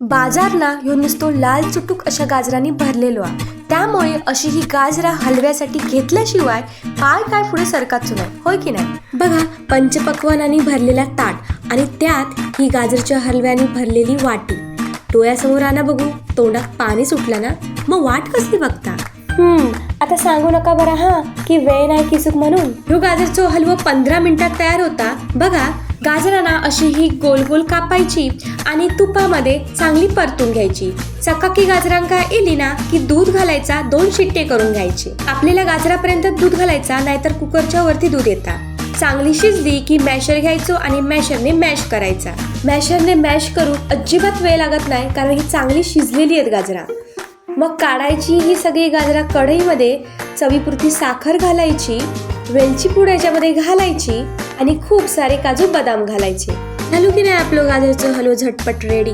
बाजारना ह्यो नुसतो लाल चुटूक अशा गाजरांनी भरलेलो आ त्यामुळे अशी ही गाजरा हलव्यासाठी घेतल्याशिवाय पाय काय पुढे सरकाच नाही होय की नाही? बघा पंचपक्वानाने भरलेला ताट आणि त्यात ही गाजरच्या हलव्याने भरलेली वाटी. डोळ्यासमोर आणा बघू तोंडात पाणी सुटलं ना? मग वाट कसली बघता? हम्म आता सांगू नका बरं हा की वेळ नाही की चूक म्हणून. ह्यो गाजरचो हलवो पंधरा मिनिटात तयार होता. बघा गाजरांना अशी ही गोल गोल कापायची आणि तुपामध्ये चांगली परतून घ्यायची. चकाकी गाजरांका इली ना की दूध घालायचा दोन शिट्टे करून घ्यायचे. आपल्याला गाजरापर्यंत दूध घालायचा नाहीतर कुकरच्या वरती दूध येतात चांगली शिजली की मॅशर घ्यायचो आणि मॅशरने मॅश करायचा. मॅशरने मॅश करून अजिबात वेळ लागत नाही कारण ही चांगली शिजलेली आहेत गाजरा. मग काढायची ही सगळी गाजरा कढईमध्ये चवीपुरती साखर घालायची. वेलची पूड याच्यामध्ये घालायची आणि खूप सारे काजू बदाम घालायचे. घालू की नाही आपलं गाजरचं हलवं झटपट रेडी